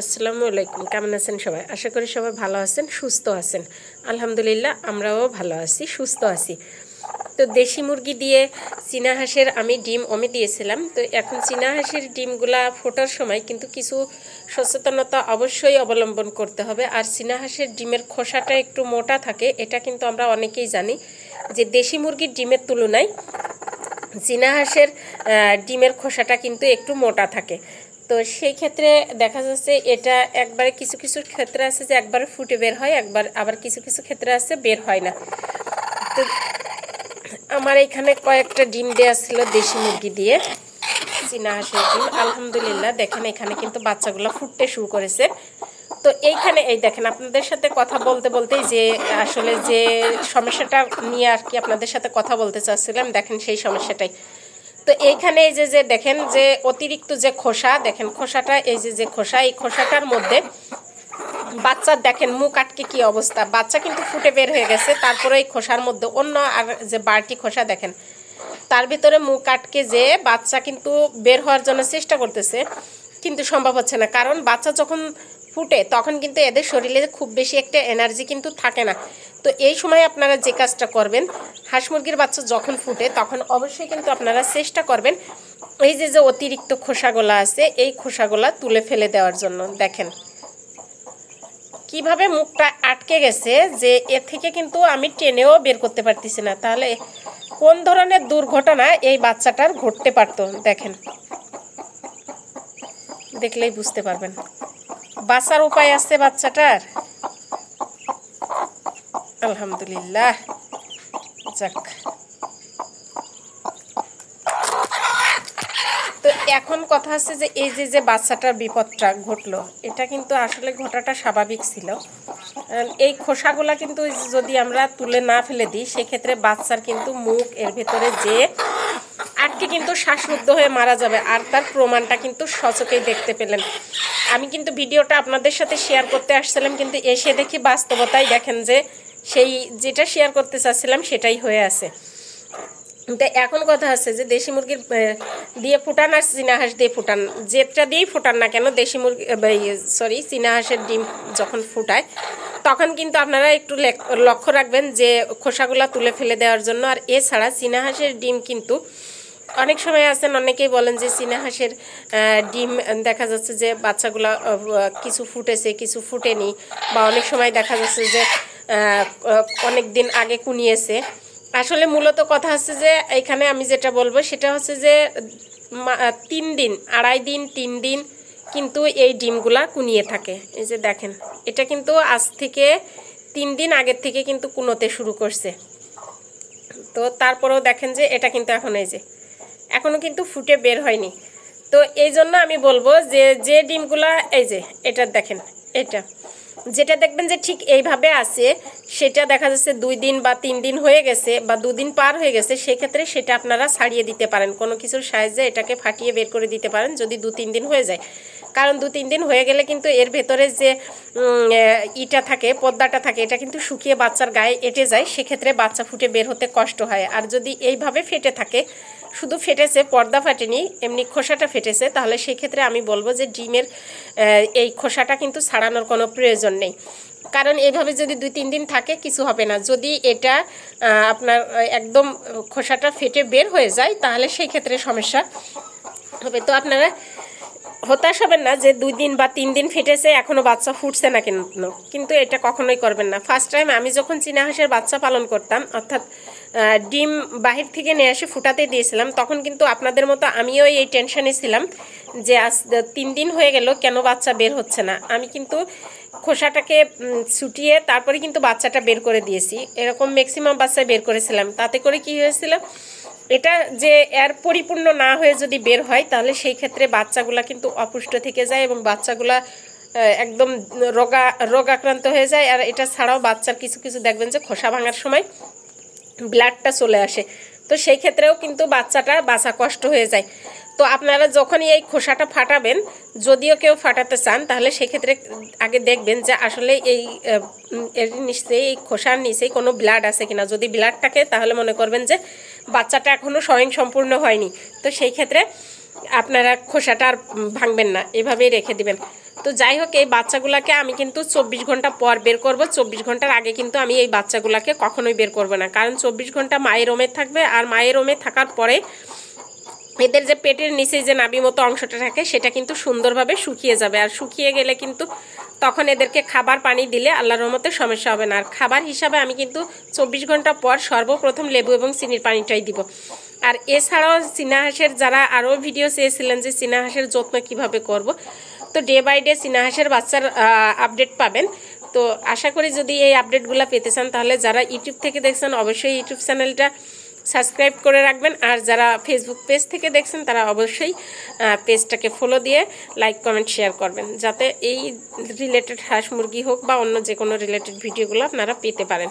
আসসালামু আলাইকুম, কেমন আছেন সবাই? আশা করি সবাই ভালো আছেন, সুস্থ আছেন। আলহামদুলিল্লাহ আমরাও ভালো আছি, সুস্থ আছি। তো দেশি মুরগি দিয়ে চীনা হাঁসের আমি ডিম অমে দিয়েছিলাম। তো এখন চীনা হাঁসের ডিমগুলা ফোটার সময় কিন্তু কিছু সচেতনতা অবশ্যই অবলম্বন করতে হবে। আর চীনা হাঁসের ডিমের খোসাটা একটু মোটা থাকে, এটা কিন্তু আমরা অনেকেই জানি যে দেশি মুরগির ডিমের তুলনায় চীনা হাঁসের ডিমের খোসাটা কিন্তু একটু মোটা থাকে। তো সেই ক্ষেত্রে দেখা যাচ্ছে এটা একবারে কিছু কিছু ক্ষেত্রে আছে যে একবারে ফুটে বের হয়, একবার আবার কিছু কিছু ক্ষেত্রে আছে বের হয় না। তো আমার এখানে কয়েকটা ডিম দেওয়া ছিল দেশি মুরগি দিয়ে। চীনা হাঁসের ডিম। আলহামদুলিল্লাহ, দেখেন এখানে কিন্তু বাচ্চাগুলো ফুটতে শুরু করেছে। তো এইখানে, এই দেখেন আপনাদের সাথে কথা বলতে বলতেই যে আসলে যে সমস্যাটা নিয়ে আর কি আপনাদের সাথে কথা বলতে চাচ্ছিলাম, দেখেন সেই সমস্যাটাই। তো এইখানে এই যে যে দেখেন যে অতিরিক্ত যে খোসা, দেখেন খোসাটা, এই যে যে খোসা, এই খোসাটার মধ্যে বাচ্চার দেখেন মুখ আটকে কি অবস্থা। বাচ্চা কিন্তু ফুটে বের হয়ে গেছে, তারপরে এই খোসার মধ্যে অন্য আর যে বাড়তি খোসা দেখেন, তার ভিতরে মুখ আটকে যে বাচ্চা কিন্তু বের হওয়ার জন্য চেষ্টা করতেছে, কিন্তু সম্ভব হচ্ছে না। কারণ বাচ্চা যখন ফুটে, তখন কিন্তু এদের শরীরে খুব বেশি একটা এনার্জি কিন্তু থাকে না। তো এই সময় আপনারা যে কাজটা করবেন, হাঁস মুরগির বাচ্চা যখন ফুটে, তখন অবশ্যই কিন্তু আপনারা চেষ্টা করবেন এই যে যে অতিরিক্ত খোসাগুলা আছে, এই খোসাগুলা তুলে ফেলে দেওয়ার জন্য। দেখেন কীভাবে মুখটা আটকে গেছে যে এ থেকে কিন্তু আমি টেনেও বের করতে পারতেছি না। তাহলে কোন ধরনের দুর্ঘটনা এই বাচ্চাটার ঘটতে পারতো? দেখেন, দেখলেই বুঝতে পারবেন। বাঁচার উপায় আছে বাচ্চাটার? আলহামদুলিল্লাহ। যাক। তো এখন কথা হচ্ছে যে, এই যে যে বাচ্চাটার বিপদটা ঘটলো, এটা কিন্তু আসলে ঘটাটা স্বাভাবিক ছিল। এই খোসাগুলা কিন্তু যদি আমরা তুলে না ফেলে দিই, সেক্ষেত্রে বাচ্চার কিন্তু মুখ এর ভেতরে যে আটকে কিন্তু শ্বাসরুদ্ধ হয়ে মারা যাবে আর তার প্রমাণটা কিন্তু সচকেই দেখতে পেলেন। আমি কিন্তু ভিডিওটা আপনাদের সাথে শেয়ার করতে আসছিলাম, কিন্তু এসে দেখি বাস্তবতাই দেখেন যে সেই যেটা শেয়ার করতে চাচ্ছিলাম সেটাই হয়ে আছে। তো এখন কথা আছে যে দেশি মুরগির দিয়ে ফুটান আর চীনা হাঁস দিয়ে ফুটান। যেটা দিয়েই ফুটান না কেন, দেশি মুরগি সরি চীনা হাঁসের ডিম যখন ফুটায়, তখন কিন্তু আপনারা একটু লেক- লক্ষ্য রাখবেন যে খোসাগুলা তুলে ফেলে দেওয়ার জন্য। আর এছাড়া চীনা হাঁসের ডিম কিন্তু অনেক সময় আছেন, অনেকেই বলেন যে চীনা হাঁসের ডিম, দেখা যাচ্ছে যে বাচ্চাগুলা কিছু ফুটেছে, কিছু ফুটেনি বা অনেক সময় দেখা যাচ্ছে যে অনেক দিন আগে কুনিয়েছে। আসলে মূলত কথা হচ্ছে যে, এখানে আমি যেটা বলব সেটা হচ্ছে যে তিন দিন, আড়াই দিন, তিন দিন কিন্তু এই ডিমগুলা কুনিয়ে থাকে। এই যে দেখেন, এটা কিন্তু আজ থেকে তিন দিন আগের থেকে কিন্তু কুনোতে শুরু করছে। তো তারপরেও দেখেন যে, এটা কিন্তু এখন এই যে এখনও কিন্তু ফুটে বের হয়নি। তো এই জন্য আমি বলব যে যে ডিমগুলা, এই যে, এটা দেখেন, এটা। যেটা দেখবেন যে ঠিক এইভাবে আছে, সেটা দেখা যাচ্ছে দুই দিন বা তিন দিন হয়ে গেছে বা দুদিন পার হয়ে গেছে, সেক্ষেত্রে সেটা আপনারা ছাড়িয়ে দিতে পারেন। কোনো কিছুর সাহায্যে এটাকে ফাটিয়ে বের করে দিতে পারেন যদি দু তিন দিন হয়ে যায়। কারণ দু তিন দিন হয়ে গেলে কিন্তু এর ভেতরে যে ইটা থাকে, পদ্মাটা থাকে, এটা কিন্তু শুকিয়ে বাচ্চার গায়ে এঁটে যায়, সেক্ষেত্রে বাচ্চা ফুটে বের হতে কষ্ট হয়। আর যদি এইভাবে ফেটে থাকে শুধু ফেটেছে, পর্দা ফাটেনি, এমনি খোসাটা ফেটেছে, তাহলে সেই ক্ষেত্রে আমি বলব যে ডিমের এই খোসাটা কিন্তু ছাড়ানোর কোনো প্রয়োজন নেই। কারণ এভাবে যদি দুই তিন দিন থাকে, কিছু হবে না। যদি এটা আপনার একদম খোসাটা ফেটে বের হয়ে যায়, তাহলে সেই ক্ষেত্রে সমস্যা হবে। তো আপনারা হতাশ হবেন না যে দুই দিন বা তিন দিন ফেটেছে এখনও বাচ্চা ফুটছে না কেন? কিন্তু এটা কখনোই করবেন না। ফার্স্ট টাইম আমি যখন চীনা হাঁসের বাচ্চা পালন করতাম, অর্থাৎ ডিম বাহির থেকে নিয়ে এসে ফুটাতে দিয়েছিলাম, তখন কিন্তু আপনাদের মতো আমিও এই টেনশনে ছিলাম যে আজ তিন দিন হয়ে গেল, কেন বাচ্চা বের হচ্ছে না? আমি কিন্তু খোসাটাকে ছুটিয়ে তারপরে কিন্তু বাচ্চাটা বের করে দিয়েছি। এরকম ম্যাক্সিমাম বাচ্চায় বের করেছিলাম। তাতে করে কি হয়েছিল, এটা যে এর পরিপূর্ণ না হয়ে যদি বের হয়, তাহলে সেই ক্ষেত্রে বাচ্চাগুলা কিন্তু অপুষ্ট থেকে যায় এবং বাচ্চাগুলা একদম রোগা, রোগাক্রান্ত হয়ে যায়। আর এটা ছাড়াও বাচ্চার কিছু কিছু দেখবেন যে খোসা ভাঙার সময় ব্লাডটা চলে আসে। তো সেই ক্ষেত্রেও কিন্তু বাচ্চাটা বাঁচা কষ্ট হয়ে যায়। তো আপনারা যখনই এই খোসাটা ফাটাবেন, যদিও কেউ ফাটাতে চান, তাহলে সেক্ষেত্রে আগে দেখবেন যে আসলে এই এর নিচে এই খোসার নিচেই কোনো ব্লাড আছে কিনা। যদি ব্লাড থাকে, তাহলে মনে করবেন যে বাচ্চাটা এখনও স্বয়ং সম্পূর্ণ হয়নি। তো সেই ক্ষেত্রে আপনারা খোসাটা আর ভাঙবেন না, এভাবেই রেখে দিবেন। তো যাই হোক, এই বাচ্চাগুলোকে আমি কিন্তু চব্বিশ ঘণ্টা পর বের করব। চব্বিশ ঘণ্টার আগে কিন্তু আমি এই বাচ্চাগুলোকে কখনোই বের করব না। কারণ চব্বিশ ঘণ্টা মায়ের ওমে থাকবে, আর মায়ের ওমে থাকার পরে এদের যে পেটের নিচে যে নাবি মতো অংশটা থাকে, সেটা কিন্তু সুন্দরভাবে শুকিয়ে যাবে। আর শুকিয়ে গেলে কিন্তু তখন এদেরকে খাবার পানি দিলে আল্লাহর রহমতে সমস্যা হবে না। আর খাবার হিসাবে আমি কিন্তু চব্বিশ ঘণ্টা পর সর্বপ্রথম লেবু এবং চিনির পানিটাই দিব। আর এছাড়াও চীনা হাঁসের যারা আরও ভিডিও চেয়েছিলেন যে চীনা হাঁসের যত্ন কীভাবে করব, তো ডে বাই ডে চীনা হাঁসের বাচ্চার আপডেট পাবেন। তো আশা করি যদি এই আপডেটগুলো পেতে চান, তাহলে যারা ইউটিউব থেকে দেখছেন, অবশ্যই ইউটিউব চ্যানেলটা সাবস্ক্রাইব করে রাখবেন। আর যারা ফেসবুক পেজ থেকে দেখছেন, তারা অবশ্যই পেজটাকে ফলো দিয়ে লাইক কমেন্ট শেয়ার করবেন। যাতে এই রিলেটেড হাঁস মুরগি হোক বা অন্য যে কোনো রিলেটেড ভিডিওগুলো আপনারা পেতে পারেন।